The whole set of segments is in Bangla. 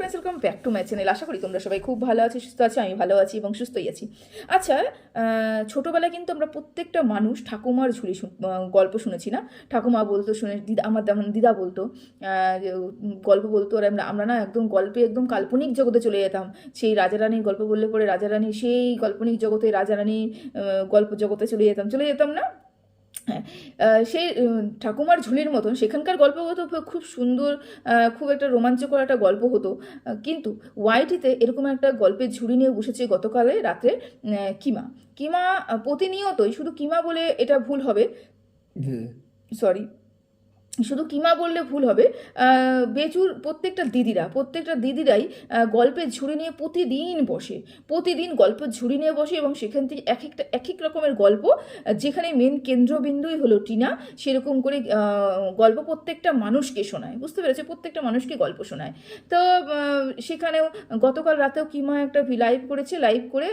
Friends welcome back to my channel আশা করি তোমরা সবাই খুব ভালো আছো সুস্থ আছো আমি ভালো আছি এবং সুস্থই আছি। আচ্ছা ছোটোবেলায় কিন্তু আমরা প্রত্যেকটা মানুষ ঠাকুমার ঝুলি গল্প শুনেছি না? ঠাকুমা বলতো শুনে দিদা আমার যেমন দিদা বলতো গল্প বলতো আর আমরা আমরা না একদম গল্পে একদম কাল্পনিক জগতে চলে যেতাম। সেই রাজা রানীর গল্প বললে পরে রাজারানী সেই কাল্পনিক জগতে রাজারানীর আহ, গল্প জগতে চলে যেতাম। চলে যেতাম না? সেই ঠাকুমার ঝুলির মতন সেখানকার গল্প হতো খুব সুন্দর খুব একটা রোমাঞ্চকর একটা গল্প হতো। কিন্তু ওয়াইটিতে এরকম একটা গল্পের ঝুড়ি নিয়ে বসেছে গতকালে রাত্রে কিমা। কিমা প্রতিনিয়তই শুধু কিমা বলে এটা ভুল হবে। সরি শুধু কিমা বললে ভুল হবে বেচুর প্রত্যেকটা দিদিরা, প্রত্যেকটা দিদিরাই গল্পের ঝুড়ি নিয়ে প্রতিদিন বসে, প্রতিদিন গল্পের ঝুড়ি নিয়ে বসে এবং সেখান থেকে এক একটা, এক এক রকমের গল্প, যেখানে মেন কেন্দ্রবিন্দুই হলো টিনা, সেরকম করে গল্প প্রত্যেকটা মানুষকে শোনায়, বুঝতে পেরেছে? প্রত্যেকটা মানুষকে গল্প শোনায়। তো সেখানেও গতকাল রাতেও কিমা একটা লাইভ করেছে লাইভ করে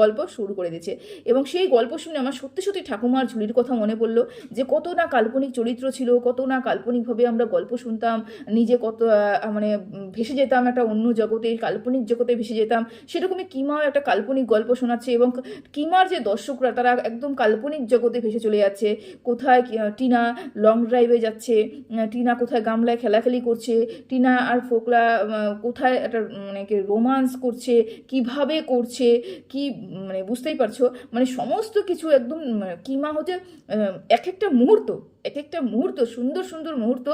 গল্প শুরু করে দিয়েছে। এবং সেই গল্প শুনে আমার সত্যি সত্যি ঠাকুমার ঝুলির কথা মনে পড়ল যে কত না কাল্পনিক চরিত্র ছিল, কত না কাল্পনিকভাবে আমরা গল্প শুনতাম, নিজে কত মানে ভেসে যেতাম একটা অন্য জগতে, কাল্পনিক জগতে ভেসে যেতাম, সেরকমই কিমাও একটা কাল্পনিক গল্প শোনাচ্ছে এবং কিমার যে দর্শকরা, তারা একদম কাল্পনিক জগতে ভেসে চলে যাচ্ছে। কোথায় টিনা লং ড্রাইভে যাচ্ছে টিনা কোথায় গামলায় খেলাখেলি করছে, টিনা আর ফোকলা কোথায় একটা মানে রোমান্স করছে, কীভাবে করছে, কি মানে বুঝতেই পারছ? মানে সমস্ত কিছু একদম মানে কিমা হচ্ছে এক একটা মুহূর্ত এক একটা মুহূর্ত, সুন্দর সুন্দর মুহূর্ত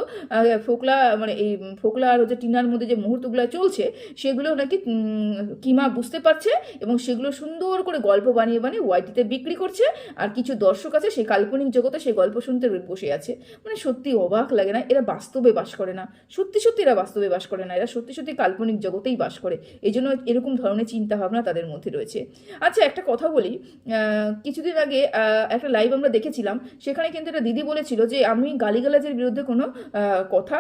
ফোকলা মানে এই ফোকলা আর হচ্ছে টিনার মধ্যে যে মুহূর্তগুলো চলছে, সেগুলো নাকি কিমা বুঝতে পারছে এবং সেগুলো সুন্দর করে গল্প বানিয়ে বানিয়ে ওয়াইটিতে বিক্রি করছে। আর কিছু দর্শক আছে, সেই কাল্পনিক জগতে সেই গল্প শুনতে বসে আছে। মানে সত্যি অবাক লাগে না, এরা বাস্তবে বাস করে না। সত্যি সত্যি এরা বাস্তবে বাস করে না, এরা সত্যি সত্যি কাল্পনিক জগতেই বাস করে। এই জন্য এরকম ধরনের চিন্তা ভাবনা তাদের মধ্যে রয়েছে। আচ্ছা একটা কথা বলি কিছুদিন আগে একটা লাইভ আমরা দেখেছিলাম, সেখানে কিন্তু একটা দিদি বলেছিল যে আমি গালিগালাজের বিরুদ্ধে কোনো কথা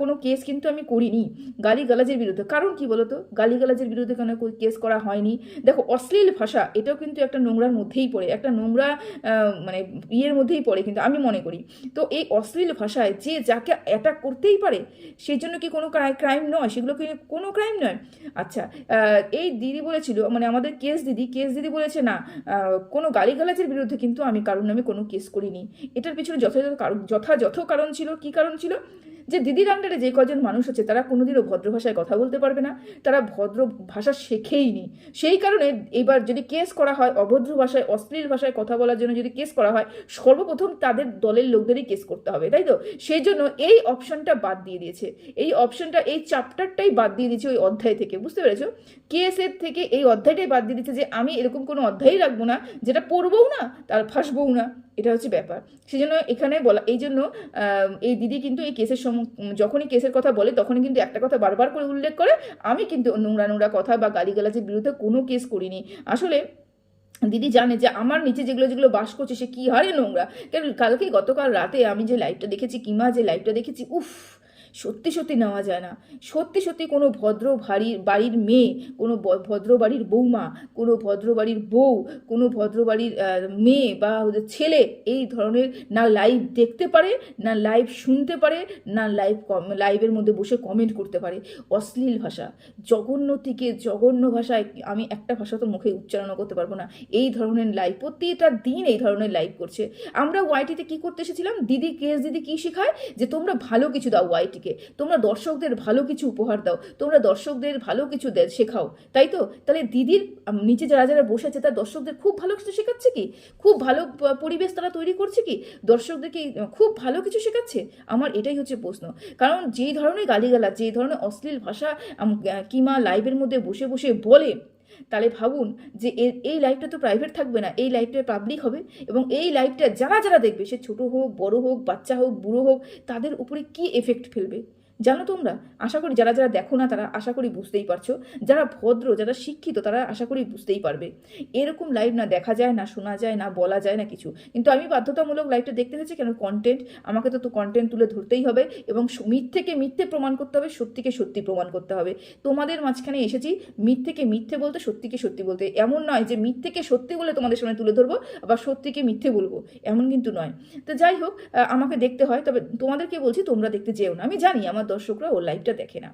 কোনো কেস কিন্তু আমি করিনি। গালিগালাজের বিরুদ্ধে। কারণ কি বলতো? গালিগালাজের বিরুদ্ধে কোনো কেস করা হয়নি। দেখো, অশ্লীল ভাষা, এটাও কিন্তু একটা নোংরার মধ্যেই পড়ে। একটা নোংরা মানে ইয়ের মধ্যেই পড়ে কিন্তু আমি মনে করি। তো এই অশ্লীল ভাষায় যে যাকে অ্যাটাক করতেই পারে, সেই জন্য কি কোনো ক্রাইম নয়? সেগুলো কি কোনো ক্রাইম নয়? আচ্ছা এই দিদি বলেছিল মানে আমাদের কেস দিদি কেস দিদি বলেছে না কোনো গালিগালাজের বিরুদ্ধে কিন্তু আমি কারণ নামে কোনো কেস করিনি। এটার পিছনে যথাযথ কারণ যথাযথ কারণ ছিল কি কারণ ছিল? যে দিদির আন্ডারে যে কজন মানুষ আছে, তারা কোনোদিনও ভদ্র ভাষায় কথা বলতে পারবে না। তারা ভদ্র ভাষা শেখেই নি সেই কারণে এবার যদি কেস করা হয়, অভদ্র ভাষায়, অশ্লীল ভাষায় কথা বলার জন্য যদি কেস করা হয়, সর্বপ্রথম তাদের দলের লোকদেরই কেস করতে হবে, তাই তো? সেই জন্য এই অপশনটা বাদ দিয়ে দিয়েছে। এই অপশনটা এই চ্যাপ্টারটাই বাদ দিয়ে দিয়েছে ওই অধ্যায় থেকে, বুঝতে পেরেছ? কেসের থেকে এই অধ্যায়টাই বাদ দিয়ে দিচ্ছে যে, আমি এরকম কোনো অধ্যায়ই রাখব না, যেটা পড়বও না, তার ফাঁসবও না। এটা হচ্ছে ব্যাপার। সেই জন্য এখানে বলা এই জন্য এই দিদি কিন্তু এই কেসের সম যখনই কেসের কথা বলে, তখনই কিন্তু একটা কথা বারবার করে উল্লেখ করে, আমি কিন্তু নোংরা নোংরা কথা বা গালিগালাজের বিরুদ্ধে কোনো কেস করিনি। আসলে দিদি জানে যে আমার নিচে যেগুলো যেগুলো বাস করছে সে কী হারে নোংরা। কেন কালকে গতকাল রাতে আমি যে লাইভটা দেখেছি, কিমা যে লাইভটা দেখেছি, উফ! সত্যি সত্যি নেওয়া যায় না। সত্যি সত্যি কোনো ভদ্র বাড়ির বাড়ির মেয়ে, কোনো ভদ্র বাড়ির বৌমা, কোনো ভদ্র বাড়ির বউ, কোনো ভদ্র বাড়ির মেয়ে বা ছেলে এই ধরনের না লাইভ দেখতে পারে, না লাইভ শুনতে পারে, না লাইভ লাইভের মধ্যে বসে কমেন্ট করতে পারে। অশ্লীল ভাষা জঘন্য থেকে জঘন্য ভাষায় আমি একটা ভাষা তো মুখে উচ্চারণ করতে পারব না। এই ধরনের লাইভ প্রতিটা দিন এই ধরনের লাইভ করছে। আমরা ওয়াইটিতে কি করতে এসেছিলাম? দিদি কেস দিদি কি শেখায়? যে তোমরা ভালো কিছু দাও ওয়াইটিকে তোমরা দর্শকদের ভালো কিছু উপহার দাও, তোমরা দর্শকদের ভালো কিছু শেখাও, তাই তো? তাহলে দিদির নিচে যারা যারা বসে আছে, তার দর্শকদের খুব ভালো কিছু শেখাচ্ছে কি? খুব ভালো পরিবেশ তারা তৈরি করছে কি? দর্শকদেরকে খুব ভালো কিছু শেখাচ্ছে? আমার এটাই হচ্ছে প্রশ্ন। কারণ যেই ধরনের গালিগালা যেই ধরনের অশ্লীল ভাষা কিমা লাইভের মধ্যে বসে বসে বলে তাহলে ভাবুন যে এই লাইভটা তো প্রাইভেট থাকবে না, এই লাইভটা পাবলিক হবে এবং এই লাইভটা যারা যারা দেখবে, সে ছোট হোক, বড় হোক, বাচ্চা হোক, বুড়ো হোক, তাদের উপরে কি এফেক্ট ফেলবে? জানো তোমরা? আশা করি যারা যারা দেখো না, তারা আশা করি বুঝতেই পারছ। যারা ভদ্র, যারা শিক্ষিত, তারা আশা করি বুঝতেই পারবে। এরকম লাইভ না দেখা যায়, না শোনা যায়, না বলা যায়, না কিছু। কিন্তু আমি বাধ্যতামূলক লাইভটা দেখতে হয়েছে কেন? কন্টেন্ট আমাকে তো তো কন্টেন্ট তুলে ধরতেই হবে এবং মিথ্যেকে মিথ্যে প্রমাণ করতে হবে, সত্যিকে সত্যি প্রমাণ করতে হবে। তোমাদের মাঝখানে এসেছি মিথ্যেকে মিথ্যে বলতে, সত্যিকে সত্যি বলতে। এমন নয় যে মিথ্যেকে সত্যি বলে তোমাদের সামনে তুলে ধরবো, আবার সত্যিকে মিথ্যে বলব। এমন কিন্তু নয়। তো যাই হোক আমাকে দেখতে হয়, তবে তোমাদেরকে বলছি তোমরা দেখতে যেও না। আমি জানি, আমার দর্শকরা ওর লাইভটা দেখে না।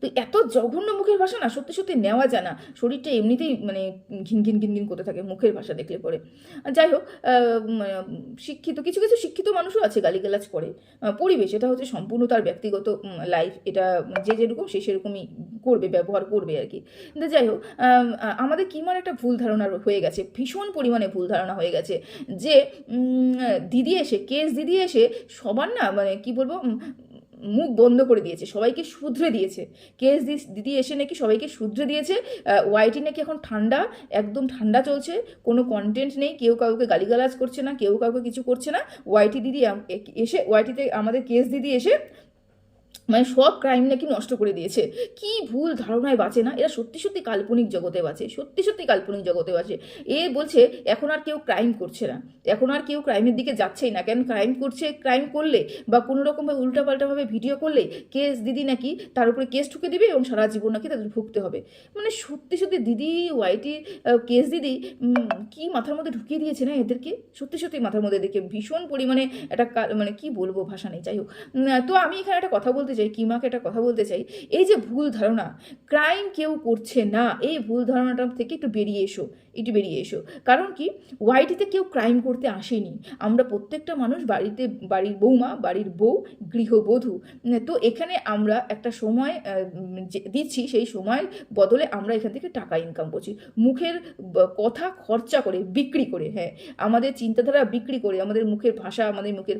তো এত জঘন্য মুখের ভাষা না, সত্যি সত্যি নেওয়া যায় না। শরীরটা এমনিতেই মানে ঘিন ঘিন ঘিন ঘিন করতে থাকে মুখের ভাষা দেখলে পরে। যাই হোক শিক্ষিত, কিছু কিছু শিক্ষিত মানুষও আছে গালিগালাজ করে। পরিবেশ, এটা হচ্ছে সম্পূর্ণ তার ব্যক্তিগত লাইফ এটা যে যেরকম সে সেরকমই করবে, ব্যবহার করবে আর কি। কিন্তু যাই হোক আমাদের কিমার একটা ভুল ধারণা হয়ে গেছে, ভীষণ পরিমাণে ভুল ধারণা হয়ে গেছে। যে দিদি এসে, কেস দিদি এসে সবার না মানে কি বলব মুখ বন্ধ করে দিয়েছে, সবাইকে শুধরে দিয়েছে। কেস দিদি এসে নাকি সবাইকে শুধরে দিয়েছে। ওয়াইটি নাকি এখন ঠান্ডা, একদম ঠান্ডা চলছে। কোনো কন্টেন্ট নেই, কেউ কাউকে গালিগালাজ করছে না, কেউ কাউকে কিছু করছে না। ওয়াইটি দিদি এসে ওয়াইটিতে আমাদের কেস দিদি এসে মানে সব ক্রাইম নাকি নষ্ট করে দিয়েছে। কি ভুল ধারণায় বাঁচে না? এরা সত্যি সত্যি কাল্পনিক জগতে বাঁচে, সত্যি সত্যি কাল্পনিক জগতে বাঁচে। এ বলছে, এখন আর কেউ ক্রাইম করছে না। এখন আর কেউ ক্রাইমের দিকে যাচ্ছেই না। কেন ক্রাইম করছে ক্রাইম করলে বা কোনো রকমভাবে উল্টাপাল্টাভাবে ভিডিও করলে কেস দিদি নাকি তার উপরে কেস ঠুকে দিবে এবং সারা জীবন নাকি তাদের ভুগতে হবে। মানে সত্যি সত্যি দিদি ওয়াইটি কেস দিদি কি মাথার মধ্যে ঢুকিয়ে দিয়েছে না এদেরকে? সত্যি সত্যি মাথার মধ্যে দেখে ভীষণ পরিমাণে একটা মানে কি বলব ভাষা নেই, যাই হোক। তো আমি এখানে একটা কথা বলতে চাই কিমাকে একটা কথা বলতে চাই, এই যে ভুল ধারণা ক্রাইম কেউ করছে না, এই ভুল ধারণাটা থেকে একটু বেরিয়ে এসো। একটু বেরিয়ে এসো। কারণ কি? ওয়াইটিতে কেউ ক্রাইম করতে আসেনি। আমরা প্রত্যেকটা মানুষ বাড়িতে, বাড়ির বৌমা, বাড়ির বউ, গৃহবধূ। তো এখানে আমরা একটা সময় দিচ্ছি, সেই সময়ের বদলে আমরা এখান থেকে টাকা ইনকাম করছি। মুখের কথা খরচা করে, বিক্রি করে হ্যাঁ। আমাদের চিন্তাধারা বিক্রি করে, আমাদের মুখের ভাষা, আমাদের মুখের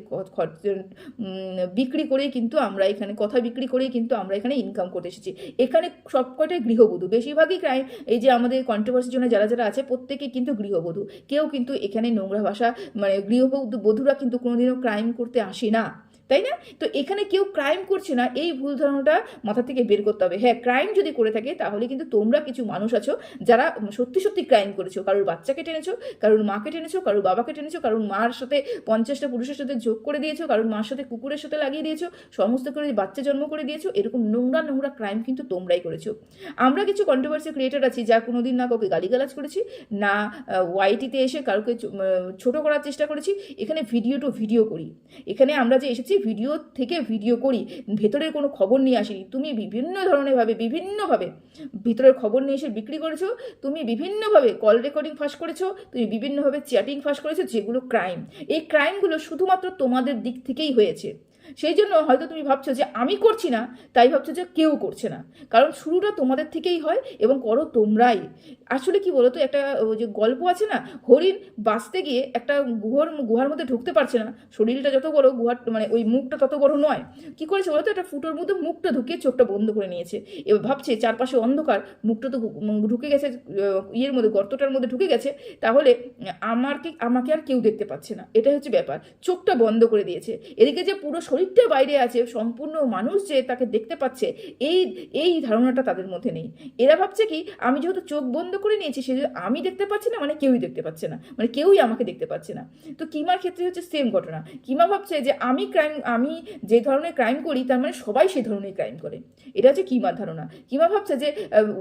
বিক্রি করে কিন্তু আমরা এখানে, কথা বিক্রি করেই কিন্তু আমরা এখানে ইনকাম করতে এসেছি। এখানে সবকটাই গৃহবধূ। বেশিরভাগই ক্রাইম এই যে আমাদের কন্ট্রোভার্সির জন্য যারা যারা আছে প্রত্যেকে কিন্তু গৃহবধূ। কেউ কিন্তু এখানে নোংরা ভাষা মানে গৃহবধূ, বধূরা কিন্তু কোনোদিনও ক্রাইম করতে আসে না। তাই না? তো এখানে কেউ ক্রাইম করছে না এই ভুল ধারণাটা মাথা থেকে বের করতে হবে। হ্যাঁ ক্রাইম যদি করে থাকে তাহলে কিন্তু তোমরা কিছু মানুষ আছো যারা সত্যি সত্যি ক্রাইম করেছ। কারোর বাচ্চাকে টেনেছো কারোর মাকে টেনেছো কারোর বাবাকে টেনেছো কারোর মার সাথে পঞ্চাশটা পুরুষের সাথে যোগ করে দিয়েছ কারোর মার সাথে কুকুরের সাথে লাগিয়ে দিয়েছ সমস্ত করে বাচ্চা জন্ম করে দিয়েছ এরকম নোংরা নোংরা ক্রাইম কিন্তু তোমরাই করেছ। আমরা কিছু কন্ট্রোভার্সি ক্রিয়েটার আছি যা কোনোদিন না কাউকে গালিগালাজ করেছি না ওয়াইটিতে এসে আহ, ছোট করার চেষ্টা করেছি। এখানে ভিডিও টু ভিডিও করি। এখানে আমরা যে এসেছি ভিডিও থেকে ভিডিও করি, ভেতরের কোনো খবর নিয়ে আসিনি। তুমি বিভিন্ন ধরনেরভাবে বিভিন্নভাবে ভিতরের খবর নিয়ে এসে বিক্রি করেছ, তুমি বিভিন্নভাবে কল রেকর্ডিং ফাঁস করেছ, তুমি বিভিন্নভাবে চ্যাটিং ফাঁস করেছ, যেগুলো ক্রাইম এই ক্রাইমগুলো শুধুমাত্র তোমাদের দিক থেকেই হয়েছে। সেই জন্য হয়তো তুমি ভাবছ যে আমি করছি না, তাই ভাবছ যে কেউ করছে না। কারণ শুরুটা তোমাদের থেকেই হয় এবং করো তোমরাই। আসলে কি বলতো, একটা ওই যে গল্প আছে না, হরিণ বাঁচতে গিয়ে একটা গুহার গুহার মধ্যে ঢুকতে পারছে না। শরীরটা যত বড়, গুহার মানে ওই মুখটা তত বড় নয়। কি করেছে বলতো, একটা ফুটোর মধ্যে মুখটা ঢুকিয়ে চোখটা বন্ধ করে নিয়েছে। এবার ভাবছে চারপাশে অন্ধকার, মুখটা তো ঢুকে গেছে ইয়ের মধ্যে, গর্তটার মধ্যে ঢুকে গেছে। তাহলে আমাকে আমাকে আর কেউ দেখতে পাচ্ছে না। এটাই হচ্ছে ব্যাপার। চোখটা বন্ধ করে দিয়েছে। এদিকে যে পুরো শরীরটা বাইরে আছে, সম্পূর্ণ মানুষ যে তাকে দেখতে পাচ্ছে, এই এই ধারণাটা তাদের মধ্যে নেই। এরা ভাবছে কি, আমি যেহেতু চোখ বন্ধ করে নিয়েছি, সে আমি দেখতে পাচ্ছি না মানে কেউই দেখতে পাচ্ছে না মানে কেউই আমাকে দেখতে পাচ্ছে না। তো কিমার ক্ষেত্রে হচ্ছে সেম ঘটনা। কিমা ভাবছে যে আমি ক্রাইম আমি যে ধরনের ক্রাইম করি, তার মানে সবাই সেই ধরনের ক্রাইম করে। এটা হচ্ছে কিমার ধারণা। কিমা ভাবছে যে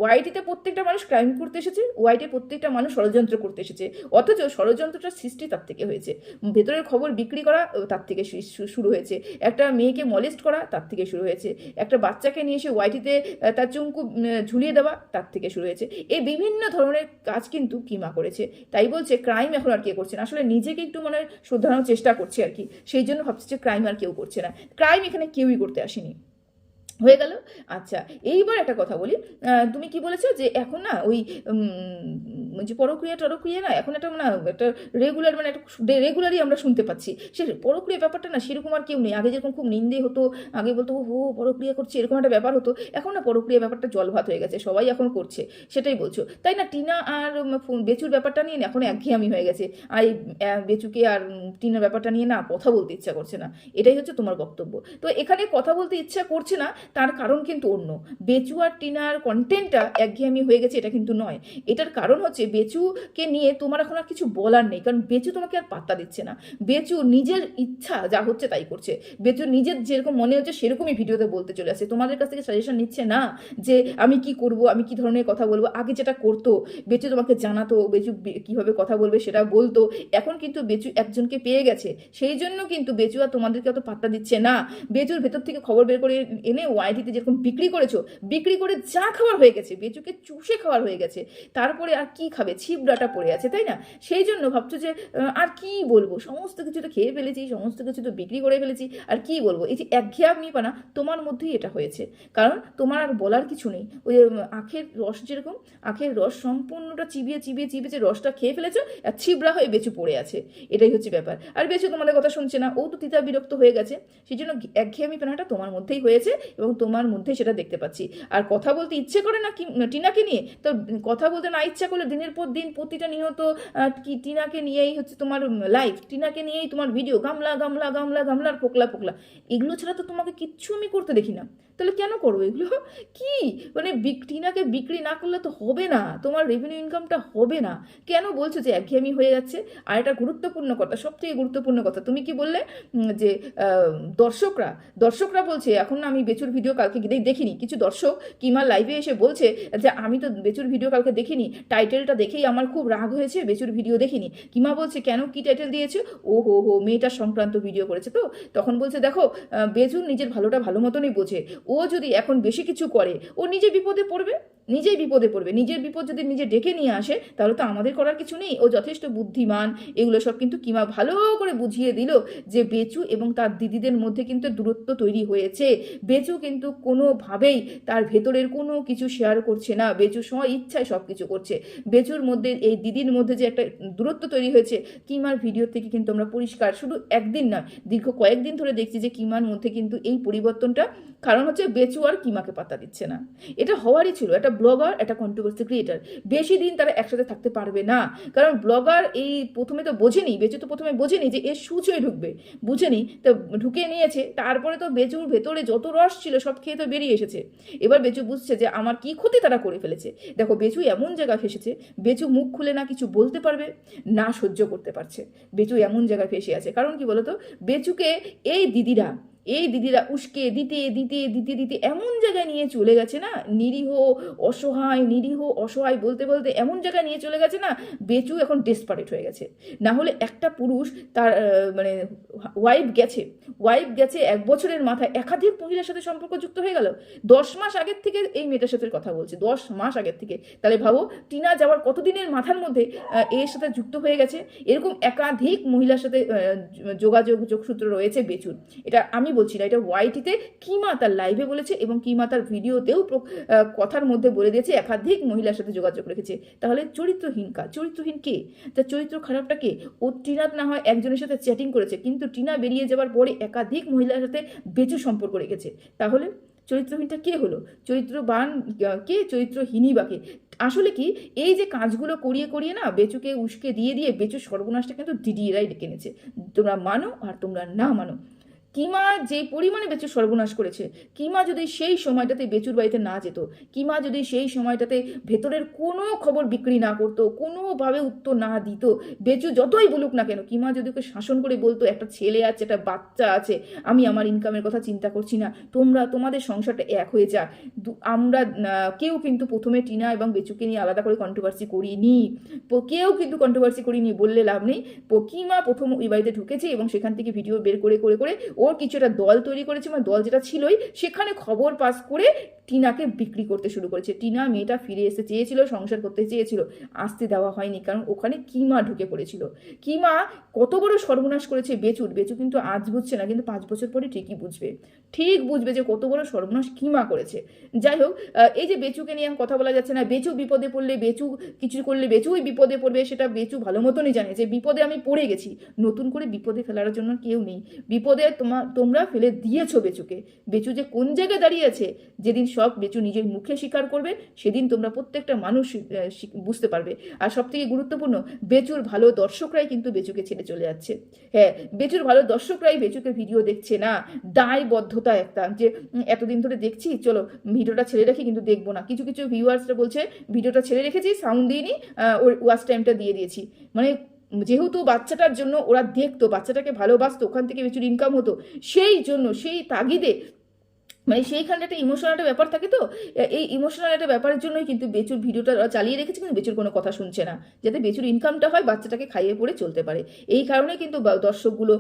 ওয়াইটিতে প্রত্যেকটা মানুষ ক্রাইম করতে এসেছে ওয়াইটে প্রত্যেকটা মানুষ ষড়যন্ত্র করতে এসেছে। অথচ ষড়যন্ত্রটার সৃষ্টি তার থেকে হয়েছে। ভেতরের খবর বিক্রি করা, তার থেকে শুরু হয়েছে। একটা মেয়েকে মলেস্ট করা তার থেকে শুরু হয়েছে। একটা বাচ্চাকে নিয়ে এসে ওয়াইটিতে তার চুমকু ঝুলিয়ে দেওয়া তার থেকে শুরু হয়েছে। এই বিভিন্ন ধরনের কাজ কিন্তু কিমা করেছে। তাই বলছে ক্রাইম এখন আর কে করছে না। আসলে নিজেকে একটু মানে শুধরানোর চেষ্টা করছে আর কি। সেই জন্য ভাবছে যে ক্রাইম আর কেউ করছে না। ক্রাইম এখানে কেউই করতে আসেনি। হয়ে গেল। আচ্ছা এইবার একটা কথা বলি। তুমি কি বলেছ যে এখন না ওই যে পরক্রিয়া টরক্রিয়া না, এখন একটা না একটা রেগুলার মানে একটা রেগুলারই আমরা শুনতে পাচ্ছি। সে পরক্রিয়া ব্যাপারটা না সেরকম আর কেউ নেই। আগে যেরকম খুব নিন্দে হতো, আগে বলতো ও পরক্রিয়া করছে, এরকম একটা ব্যাপার হতো। এখন না পরক্রিয়া ব্যাপারটা জলভাত হয়ে গেছে, সবাই এখন করছে, সেটাই বলছো। তাই না টিনা আর বেচুর ব্যাপারটা নিয়ে না এখন একঘেয়ামি হয়ে গেছে। আর এই বেচুকে আর টিনার ব্যাপারটা নিয়ে না কথা বলতে ইচ্ছা করছে না। এটাই হচ্ছে তোমার বক্তব্য। তো এখানে কথা বলতে ইচ্ছা করছে না তার কারণ কিন্তু অন্য। বেচু আর টিনার কন্টেন্টটা একঘেয়েমি হয়ে গেছে, এটা কিন্তু নয়। এটার কারণ হচ্ছে বেচুকে নিয়ে তোমার এখন আর কিছু বলার নেই, কারণ বেচু তোমাকে আর পাত্তা দিচ্ছে না। বেচু নিজের ইচ্ছা যা হচ্ছে তাই করছে। বেচু নিজের যেরকম মনে হচ্ছে সেরকমই ভিডিওতে বলতে চলে আসে। তোমাদের কাছ থেকে সাজেশন নিচ্ছে না যে আমি কি করব, আমি কি ধরনের কথা বলব, আগে যেটা করতো, বেচু তোমাকে জানাতো, বেচু কীভাবে কথা বলবে সেটা বলতো। এখন কিন্তু বেচু একজনকে পেয়ে গেছে। সেই জন্য কিন্তু বেচু আর তোমাদেরকে অত পাত্তা দিচ্ছে না। বেচুর ভেতর থেকে খবর বের করে এনে ওয়াইটিতে যেরকম বিক্রি করেছ, বিক্রি করে যা খাবার হয়ে গেছে, বেচুকে চুষে খাওয়ার হয়ে গেছে, তারপরে আর কি খাবে? ছিপড়াটা পড়ে আছে, তাই না? সেই জন্য ভাবছ যে আর কি বলব? সমস্ত কিছু তো খেয়ে ফেলেছি, সমস্ত কিছু তো বিক্রি করে ফেলেছি, আর কি বলব? এই যে একঘেয়ামিপানা তোমার মধ্যেই এটা হয়েছে। কারণ তোমার আর বলার কিছু নেই। ওই আখের রস যেরকম, আখের রস সম্পূর্ণটা চিবিয়ে চিবিয়ে চিবিয়ে যে রসটা খেয়ে ফেলেছো, আর ছিবড়া হয়ে বেচু পড়ে আছে। এটাই হচ্ছে ব্যাপার। আর বেচু তোমাদের কথা শুনছে না। ও তো তিতা বিরক্ত হয়ে গেছে। সেই জন্য একঘেয়েমি পেনাটা তোমার মধ্যেই হয়েছে এবং তোমার মধ্যে সেটা দেখতে পাচ্ছি। আর কথা বলতে ইচ্ছে করে না কি টিনাকে নিয়ে? তো কথা বলতে না ইচ্ছা করলে দিনের পর দিন প্রতিটা নিহত কি টিনাকে নিয়েই হচ্ছে তোমার লাইফ টিনাকে নিয়েই তোমার ভিডিও গামলা গামলা গামলা, গামলার পোকলা পোকলা। এগুলো ছাড়া তো তোমাকে কিচ্ছু আমি করতে দেখি না। তাহলে কেন করব এগুলো? কি? মানে টিনাকে বিক্রি না করলে তো হবে না। তোমার রেভিনিউ ইনকামটা হবে না। কেন বলছো যে একঘেয়েমি হয়ে যাচ্ছে? আর এটা গুরুত্বপূর্ণ কথা সব থেকে গুরুত্বপূর্ণ কথা। তুমি কি বললে যে দর্শকরা দর্শকরা বলছে, এখন না আমি বেচুর ভিডিও কালকে দেখিনি। কিছু দর্শক কিমা লাইভে এসে বলছে যে, আমি তো বেচুর ভিডিও কালকে দেখিনি। টাইটেলটা দেখেই আমার খুব রাগ হয়েছে, বেচুর ভিডিও দেখিনি। কিমা বলছে, কেন? কি টাইটেল দিয়েছে? ও হো হো মেয়েটার সংক্রান্ত ভিডিও করেছে তো। তখন বলছে, দেখো বেচুর নিজের ভালোটা ভালো মতনই বোঝে। ও যদি এখন বেশি কিছু করে, ও নিজে বিপদে পড়বে? নিজেই বিপদে পড়বে। নিজের বিপদ যদি নিজে ডেকে নিয়ে আসে, তাহলে তো আমাদের করার কিছু নেই। ও যথেষ্ট বুদ্ধিমান। এগুলো সব কিন্তু কিমা ভালো করে বুঝিয়ে দিল যে, বেচু এবং তার দিদিদের মধ্যে কিন্তু দূরত্ব তৈরি হয়েছে। বেচু কিন্তু কোনোভাবেই তার ভেতরের কোনো কিছু শেয়ার করছে না। বেচু স্ব ইচ্ছায় সব কিছু করছে। বেচুর মধ্যে, এই দিদির মধ্যে যে একটা দূরত্ব তৈরি হয়েছে, কিমার ভিডিও থেকে কিন্তু আমরা পরিষ্কার, শুধু একদিন না, দীর্ঘ কয়েকদিন ধরে দেখছি যে কিমার মধ্যে কিন্তু এই পরিবর্তনটা, কারণ হচ্ছে বেচু আর কিমাকে পাত্তা দিচ্ছে না। এটা হওয়ারই ছিল, একটা ব্লগার একটা কন্ট্রোভার্সি ক্রিয়েটার বেশি দিন তারা একসাথে থাকতে পারবে না। কারণ ব্লগার এই প্রথমে তো বোঝেনি, বেচু তো প্রথমে বোঝেনি যে এর সুচয় ঢুকবে। বুঝেনি, তো ঢুকে নিয়েছে, তারপরে তো বেচুর ভেতরে যত রস ছিল সব খেয়ে তো বেরিয়ে এসেছে। এবার বেচু বুঝছে যে আমার কি ক্ষতি তারা করে ফেলেছে। দেখো, বেচু এমন জায়গায় ফেসেছে, বেচু মুখ খুলে না কিছু বলতে পারবে, না সহ্য করতে পারছে। বেচু এমন জায়গায় ফেসে আছে। কারণ কি বলতো? বেচুকে এই দিদিরা এই দিদিরা উস্কে দিতে দিতে দিতে দিতে এমন জায়গায় নিয়ে চলে গেছে না? নিরীহ, অসহায় নিরীহ, অসহায় বলতে বলতে এমন জায়গায় নিয়ে চলে গেছে না? বেচু এখন ডেসপারেট হয়ে গেছে। না হলে একটা পুরুষ তার মানে ওয়াইফ গেছে। ওয়াইফ গেছে এক বছরের মাথায়। একাধিক মহিলার সাথে সম্পর্ক যুক্ত হয়ে গেল। দশ মাস আগের থেকে এই মেয়েটার সাথে কথা বলছে। দশ মাস আগের থেকে। তাহলে ভাবো, টিনা যাওয়ার কতদিনের মাথার মধ্যে এর সাথে যুক্ত হয়ে গেছে? এরকম একাধিক মহিলার সাথে যোগাযোগ যোগসূত্র রয়েছে বেচুর। এটা আমি বলছি না, এটা ওয়াইটিতে কিমা তার লাইভে বলেছে এবং কিমা তার ভিডিওতেও কথার মধ্যে বলে দিয়েছে, একাধিক মহিলার সাথে যোগাযোগ রেখেছে। তাহলে চরিত্রহীন কা চরিত্রহীন কে? তার চরিত্র খারাপটা কে? ও টিনা না হয় একজনের সাথে চ্যাটিং করেছে, কিন্তু টিনা বেরিয়ে যাওয়ার পরে একাধিক মহিলার সাথে বেচু সম্পর্ক রেখেছে। তাহলে চরিত্রহীনটা কে হলো? চরিত্রবান কে? চরিত্রহীনই বাকে আসলে কি, এই যে কাজগুলো করিয়ে করিয়ে না বেচুকে উস্কে দিয়ে দিয়ে বেচু সর্বনাশটা কিন্তু দিদিরাই ডেকে এনেছে। তোমরা মানো আর তোমরা না মানো। কিমা যে পরিমাণে বেচুর সর্বনাশ করেছে, কিমা যদি সেই সময়টাতে বেচুর বাড়িতে না যেত, কিমা যদি সেই সময়টাতে ভেতরের কোনো খবর বিক্রি না করতো, কোনোভাবে উত্তর না দিত, বেচু যতই বলুক না কেন, কিমা যদি ওকে শাসন করে বলতো, একটা ছেলে আছে, একটা বাচ্চা আছে, আমি আমার ইনকামের কথা চিন্তা করছি না, তোমরা, তোমাদের সংসারটা এক হয়ে যাক আমরা কেউ কিন্তু প্রথমে টিনা এবং বেচুকে নিয়ে আলাদা করে কন্ট্রোভার্সি করিনি। কেউ কিন্তু কন্ট্রোভার্সি করিনি, বললে লাভ নেই। কিমা প্রথম ওই বাড়িতে ঢুকেছে এবং সেখান থেকে ভিডিও বের করে করে করে ওর কিছু একটা দল তৈরি করেছে মানে দল যেটা ছিলই, সেখানে খবর পাস করে টিনাকে বিক্রি করতে শুরু করেছে। টিনা মেয়েটা ফিরে এসে চেয়েছিল, সংসার করতে চেয়েছিল, আসতে দেওয়া হয়নি, কারণ ওখানে কিমা ঢুকে পড়েছিল। কিমা কত বড় সর্বনাশ করেছে বেচুর, বেচু কিন্তু আজ বুঝছে না, কিন্তু পাঁচ বছর পরে ঠিকই বুঝবে। ঠিক বুঝবে যে কত বড় সর্বনাশ কিমা করেছে। যাই হোক এই যে বেচুকে নিয়ে কথা বলা যাচ্ছে না, বেচু বিপদে পড়লে বেচু কিছু করলে বেচুই বিপদে পড়বে, সেটা বেচু ভালো মতনই জানে যে বিপদে আমি পড়ে গেছি, নতুন করে বিপদে ফেলার জন্য কেউ নেই। বিপদে তোমা তোমরা ফেলে দিয়েছ বেচুকে। বেচু যে কোন জায়গায় দাঁড়িয়ে আছে? যেদিন সব বেচু নিজের মুখে স্বীকার করবে, সেদিন তোমরা প্রত্যেকটা মানুষ বুঝতে পারবে। আর সব থেকে গুরুত্বপূর্ণ, বেচুর ভালো দর্শকরাই কিন্তু বেচুকে ছেড়ে চলে যাচ্ছে। হ্যাঁ বেচুর ভালো দর্শকরাই বেচুকে ভিডিও দেখছে না। দায়বদ্ধতা একটা, যে এতদিন ধরে দেখছি, চলো, ভিডিওটা ছেড়ে রেখে কিন্তু দেখব না। কিছু কিছু ভিউয়ার্সরা বলছে, ভিডিওটা ছেড়ে রেখেছি সাউন্ড দিইনি ওর ওয়াচ টাইমটা দিয়ে দিয়েছি। মানে যেহেতু বাচ্চাটার জন্য ওরা দেখতো, বাচ্চাটাকে ভালোবাসতো, ওখান থেকে প্রচুর ইনকাম হতো, সেই জন্য, সেই তাগিদে মানে সেইখানে একটা ইমোশনাল একটা ব্যাপার থাকে তো? এই ইমোশনাল একটা ব্যাপারের জন্যই কিন্তু বেচুর ভিডিওটা চালিয়ে রেখেছে, কিন্তু বেচুর কোনো কথা শুনছে না, যাতে বেচুর ইনকামটা হয় বাচ্চাটাকে খাইয়ে পড়ে চলতে পারে। এই কারণে কিন্তু দর্শকগুলো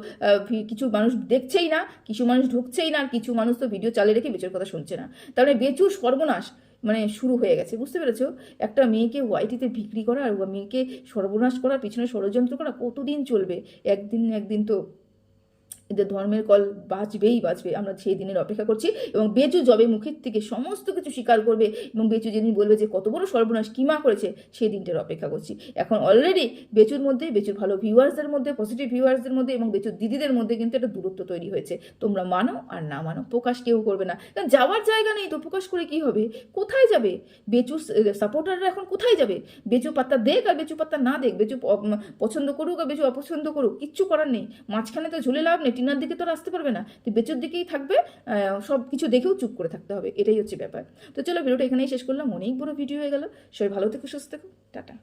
কিছু মানুষ দেখছেই না, কিছু মানুষ ঢুকছেই না কিছু মানুষ তো ভিডিও চালিয়ে রেখে বেচুর কথা শুনছে না। তার মানে বেচুর সর্বনাশ। মানে শুরু হয়ে গেছে, বুঝতে পেরেছ? একটা মেয়েকে ওয়াইটিতে বিক্রি করা আর মেয়েকে সর্বনাশ করার পিছনে ষড়যন্ত্র করা, কতদিন চলবে? একদিন একদিন তো এদের ধর্মের কল বাঁচবেই বাঁচবে। আমরা সেই দিনের অপেক্ষা করছি এবং বেচু জবে মুখের থেকে সমস্ত কিছু স্বীকার করবে এবং বেচু যেদিন বলবে যে কত বড় সর্বনাশ কিমা করেছে সেই দিনটার অপেক্ষা করছি। এখন অলরেডি বেচুর মধ্যে বেচুর ভালো ভিউয়ার্সদের মধ্যে পজিটিভ ভিউয়ার্সদের মধ্যে এবং বেচুর দিদিদের মধ্যে কিন্তু একটা দূরত্ব তৈরি হয়েছে। তোমরা মানো আর না মানো, প্রকাশ কেউ করবে না। কারণ যাওয়ার জায়গা নেই তো, প্রকাশ করে কি হবে? কোথায় যাবে? বেচু সাপোর্টাররা এখন কোথায় যাবে? বেচু পাত্তা দেখ আর বেচু পাত্তা না দেখ। বেচু পছন্দ করুক আর বেচু অপছন্দ করুক, কিচ্ছু করার নেই। মাঝখানে তো ঝুলে লাভ নেই। টিনার দিকে তো আর আসতে পারবে না। তো বেচুর দিকেই থাকবে সব কিছু দেখেও চুপ করে থাকতে হবে, এটাই হচ্ছে ব্যাপার। তো চলো ভিডিওটা এখানেই শেষ করলাম, অনেক বড় ভিডিও হয়ে গেল। সবাই ভালো থেকো, সুস্থ থেকো, টাটা।